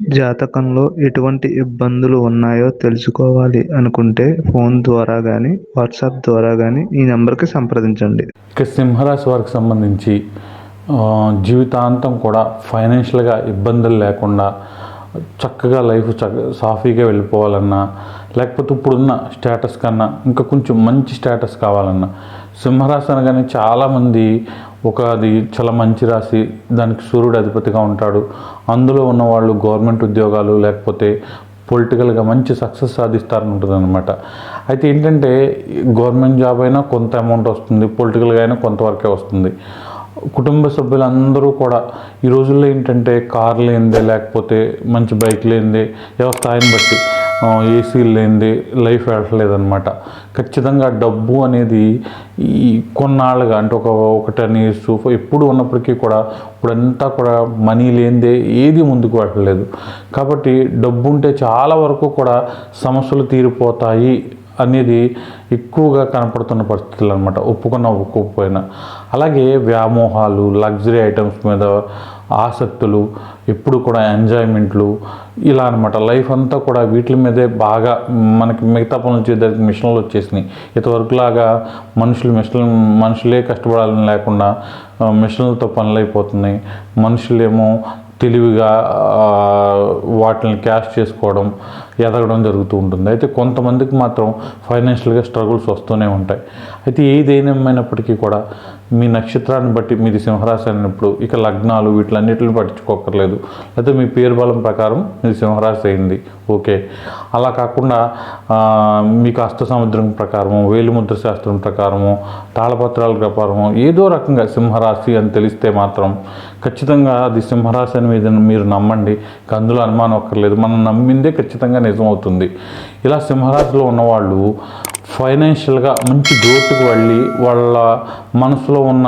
జాతకంలో ఎటువంటి ఇబ్బందులు ఉన్నాయో తెలుసుకోవాలి అనుకుంటే ఫోన్ ద్వారా కానీ వాట్సాప్ ద్వారా కానీ ఈ నెంబర్కి సంప్రదించండి. ఇక సింహరాశి వారికి సంబంధించి జీవితాంతం కూడా ఫైనాన్షియల్గా ఇబ్బందులు లేకుండా చక్కగా లైఫ్ చక్క సాఫీగా వెళ్ళిపోవాలన్నా లేకపోతే ఇప్పుడున్న స్టేటస్ కన్నా ఇంకా కొంచెం మంచి స్టేటస్ కావాలన్నా సింహరాశి అనగానే చాలామంది ఒక అది చాలా మంచి రాశి దానికి సూర్యుడు అధిపతిగా ఉంటాడు. అందులో ఉన్న వాళ్ళు గవర్నమెంట్ ఉద్యోగాలు లేకపోతే పొలిటికల్గా మంచి సక్సెస్ సాధిస్తారని ఉంటుంది అనమాట అయితే ఏంటంటే గవర్నమెంట్ జాబ్ అయినా కొంత అమౌంట్ వస్తుంది పొలిటికల్గా అయినా కొంతవరకే వస్తుంది. కుటుంబ సభ్యులందరూ కూడా ఈ రోజుల్లో ఏంటంటే కార్ లేనిదే లేకపోతే మంచి బైక్ లేనిదే వ్యవస్థాయిని బట్టి ఏసీలు లేనిదే లైఫ్ వెళ్ళట్లేదన్నమాట ఖచ్చితంగా డబ్బు అనేది ఈ కొన్నాళ్ళుగా అంటే ఒక ఒక టెన్ ఇయర్స్ ఎప్పుడు ఉన్నప్పటికీ కూడా ఇప్పుడంతా కూడా మనీ లేనిదే ఏది ముందుకు వెళ్ళలేదు కాబట్టి డబ్బు ఉంటే చాలా వరకు కూడా సమస్యలు తీరిపోతాయి అనేది ఎక్కువగా కనపడుతున్న పరిస్థితులు అనమాట ఒప్పుకున్న ఒప్పుకోకపోయినా. అలాగే వ్యామోహాలు లగ్జరీ ఐటమ్స్ మీద ఆసక్తులు ఎప్పుడు కూడా ఎంజాయ్మెంట్లు ఇలా అనమాట లైఫ్ అంతా కూడా వీటి మీదే బాగా మనకి మిగతా పనులు చేయడానికి మిషన్లు వచ్చేసినాయి. ఇంతవరకులాగా మనుషులు మిషన్ మనుషులే కష్టపడాలని లేకుండా మిషన్లతో పనులు అయిపోతున్నాయి. మనుషులేమో తెలివిగా వాటిని క్యాష్ చేసుకోవడం ఎదగడం జరుగుతూ ఉంటుంది. అయితే కొంతమందికి మాత్రం ఫైనాన్షియల్గా స్ట్రగుల్స్ వస్తూనే ఉంటాయి. అయితే ఏదేమైనప్పటికీ కూడా మీ నక్షత్రాన్ని బట్టి మీది సింహరాశి అయినప్పుడు ఇక లగ్నాలు వీటిలన్నిటిని పట్టించుకోకర్లేదు లేకపోతే మీ పేరు బలం ప్రకారం మీది సింహరాశి అయింది. ఓకే. అలా కాకుండా మీకు అస్త సముద్రం ప్రకారము వేలిముద్ర శాస్త్రం ప్రకారము తాళపత్రాల ప్రకారము ఏదో రకంగా సింహరాశి అని తెలిస్తే మాత్రం ఖచ్చితంగా అది సింహరాశి అని మీద మీరు నమ్మండి. ఇక అందులో అనుమానం ఒక్కర్లేదు. మనం నమ్మిందే ఖచ్చితంగా నిజమవుతుంది ఇలా సింహరాశిలో ఉన్నవాళ్ళు ఫైనాన్షియల్గా మంచి గ్రోత్కి వెళ్ళి వాళ్ళ మనసులో ఉన్న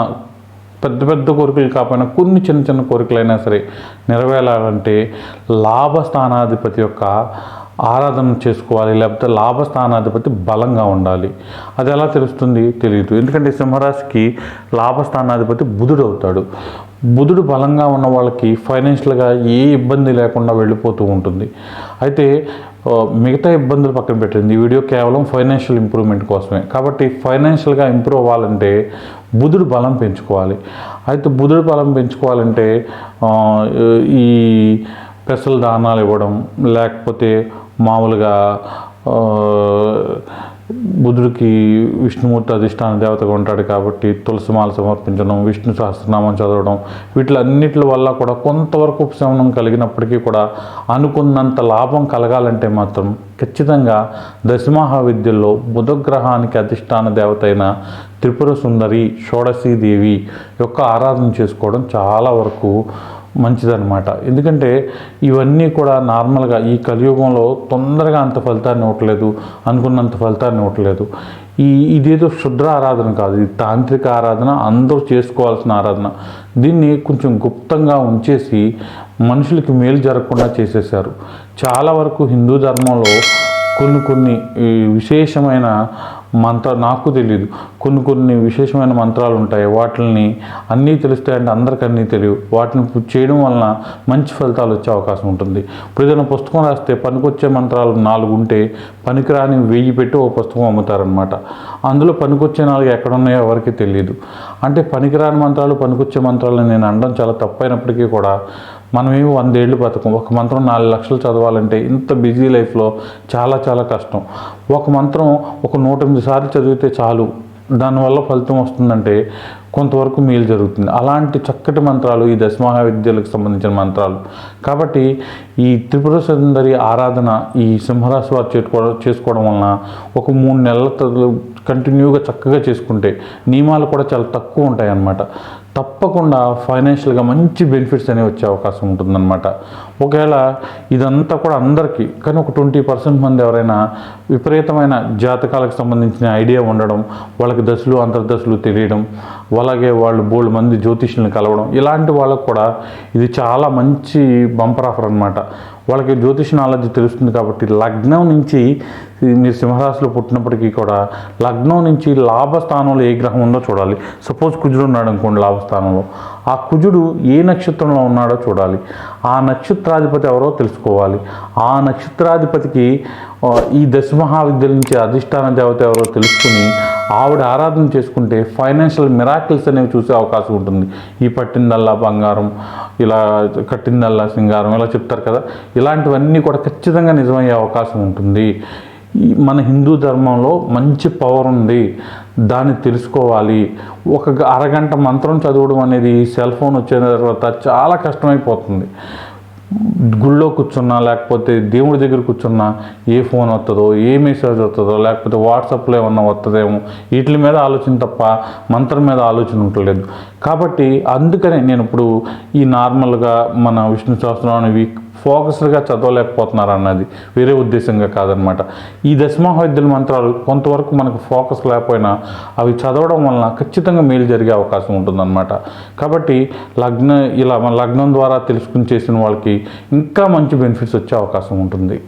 పెద్ద పెద్ద కోరికలు కాకపోయినా కొన్ని చిన్న చిన్న కోరికలైనా సరే నెరవేరాలంటే లాభస్థానాధిపతి యొక్క ఆరాధన చేసుకోవాలి. లేకపోతే లాభస్థానాధిపతి బలంగా ఉండాలి. అది ఎలా తెలుస్తుంది? తెలియదు ఎందుకంటే సింహరాశికి లాభస్థానాధిపతి బుధుడు అవుతాడు. బుధుడు బలంగా ఉన్న వాళ్ళకి ఫైనాన్షియల్గా ఏ ఇబ్బంది లేకుండా వెళ్ళిపోతూ ఉంటుంది. అయితే మిగతా ఇబ్బందులు పక్కన పెట్టింది. ఈ వీడియో కేవలం ఫైనాన్షియల్ ఇంప్రూవ్మెంట్ కోసమే. కాబట్టి ఫైనాన్షియల్గా ఇంప్రూవ్ అవ్వాలంటే బుధుడు బలం పెంచుకోవాలి. అయితే బుధుడు బలం పెంచుకోవాలంటే ఈ పెసలు దానాలు ఇవ్వడం లేకపోతే మామూలుగా బుధుడికి విష్ణుమూర్తి అధిష్టాన దేవతగా ఉంటాడు కాబట్టి తులసిమాల సమర్పించడం విష్ణు సహస్రనామం చదవడం వీటిలన్నిటి వల్ల కూడా కొంతవరకు ఉపశమనం కలిగినప్పటికీ కూడా అనుకున్నంత లాభం కలగాలంటే మాత్రం ఖచ్చితంగా దశమహా విద్యల్లో బుధగ్రహానికి అధిష్టాన దేవత అయిన త్రిపుర సుందరి షోడశీదేవి యొక్క ఆరాధన చేసుకోవడం చాలా వరకు మంచిదన్నమాట. ఎందుకంటే ఇవన్నీ కూడా నార్మల్గా ఈ కలియుగంలో తొందరగా అంత ఫలితాన్ని ఇవ్వట్లేదు అనుకున్నంత ఫలితాన్ని ఇవ్వట్లేదు. ఈ ఇదేదో శుద్ర ఆరాధన కాదు ఇది తాంత్రిక ఆరాధన అందరూ చేసుకోవాల్సిన ఆరాధన. దీన్ని కొంచెం గుప్తంగా ఉంచేసి మనుషులకి మేలు జరగకుండా చేసేసారు చాలా వరకు హిందూ ధర్మంలో కొన్ని కొన్ని విశేషమైన మంత్ర నాకు తెలియదు కొన్ని కొన్ని విశేషమైన మంత్రాలు ఉంటాయి. వాటిని అన్నీ తెలుస్తాయంటే అందరికీ అన్నీ తెలియవు. వాటిని చేయడం వలన మంచి ఫలితాలు వచ్చే అవకాశం ఉంటుంది. ఇప్పుడు ఏదైనా పుస్తకం రాస్తే పనికొచ్చే మంత్రాలు నాలుగు ఉంటే పనికిరాని వెయ్యి పెట్టి ఒక పుస్తకం అమ్ముతారనమాట అందులో పనికొచ్చే నాలుగు ఎక్కడ ఉన్నాయో ఎవరికి తెలియదు అంటే పనికిరాని మంత్రాలు పనికొచ్చే మంత్రాలు నేను అనడం చాలా తప్పైనప్పటికీ కూడా మనమేమి వందేళ్ళు బతకం. ఒక మంత్రం నాలుగు లక్షలు చదవాలంటే ఇంత బిజీ లైఫ్లో చాలా చాలా కష్టం. ఒక మంత్రం ఒక నూట ఎనిమిది సార్లు చదివితే చాలు. దానివల్ల ఫలితం వస్తుందంటే కొంతవరకు మేలు జరుగుతుంది. అలాంటి చక్కటి మంత్రాలు ఈ దశమహా విద్యలకు సంబంధించిన మంత్రాలు. కాబట్టి ఈ త్రిపుర సుందరి ఆరాధన ఈ సింహరాశి వారు చేసుకోవడం చేసుకోవడం వలన ఒక మూడు నెలల కంటిన్యూగా చక్కగా చేసుకుంటే నియమాలు కూడా చాలా తక్కువ ఉంటాయి అన్నమాట తప్పకుండా ఫైనాన్షియల్గా మంచి బెనిఫిట్స్ అనేవి వచ్చే అవకాశం ఉంటుందన్నమాట. ఒకవేళ ఇదంతా కూడా అందరికీ కానీ ఒక ట్వంటీ పర్సెంట్ మంది ఎవరైనా విపరీతమైన జాతకాలకు సంబంధించిన ఐడియా ఉండడం వాళ్ళకి దశలు అంతర్దశలు తెలియడం అలాగే వాళ్ళు బోల్డ్ మంది జ్యోతిష్యులను కలవడం ఇలాంటి వాళ్ళకు కూడా ఇది చాలా మంచి బంపర్ ఆఫర్ అనమాట వాళ్ళకి జ్యోతిష్ నాలెడ్జ్ తెలుస్తుంది కాబట్టి లగ్నం నుంచి మీరు సింహరాశిలో పుట్టినప్పటికీ కూడా లగ్నం నుంచి లాభస్థానంలో ఏ గ్రహం ఉందో చూడాలి. సపోజ్ కుజుడు ఉన్నాడు అనుకోండి లాభస్థానంలో. ఆ కుజుడు ఏ నక్షత్రంలో ఉన్నాడో చూడాలి. ఆ నక్షత్రాధిపతి ఎవరో తెలుసుకోవాలి. ఆ నక్షత్రాధిపతికి ఈ దశమహావిద్యల నుంచి అధిష్టాన దేవత ఎవరో తెలుసుకుని ఆవిడ ఆరాధన చేసుకుంటే ఫైనాన్షియల్ మిరాకిల్స్ అనేవి చూసే అవకాశం ఉంటుంది. ఈ పట్టిందల్లా బంగారం ఇలా కట్టిందల్లా సింగారం ఇలా చెప్తారు కదా. ఇలాంటివన్నీ కూడా ఖచ్చితంగా నిజమయ్యే అవకాశం ఉంటుంది. ఈ మన హిందూ ధర్మంలో మంచి పవర్ ఉంది. దాన్ని తెలుసుకోవాలి. ఒక అరగంట మంత్రం చదవడం అనేది సెల్ ఫోన్ వచ్చిన తర్వాత చాలా కష్టమైపోతుంది. గుళ్ళో కూర్చున్నా లేకపోతే దేవుడి దగ్గర కూర్చున్నా ఏ ఫోన్ వస్తుందో ఏ మెసేజ్ వస్తుందో లేకపోతే వాట్సాప్లో ఏమన్నా వస్తుందేమో వీటి మీద ఆలోచన తప్ప మంత్రం మీద ఆలోచన ఉండలేదు. కాబట్టి అందుకనే నేను ఇప్పుడు ఈ నార్మల్గా మన విష్ణు సహస్రం ఫోకస్డ్గా చదవలేకపోతున్నారు అన్నది వేరే ఉద్దేశంగా కాదనమాట ఈ దశమహావిద్యుల మంత్రాలు కొంతవరకు మనకు ఫోకస్ లేకపోయినా అవి చదవడం వలన ఖచ్చితంగా మేలు జరిగే అవకాశం ఉంటుందన్నమాట. కాబట్టి లగ్న ఇలా మన లగ్నం ద్వారా తెలుసుకుని చేసిన వాళ్ళకి ఇంకా మంచి బెనిఫిట్స్ వచ్చే అవకాశం ఉంటుంది.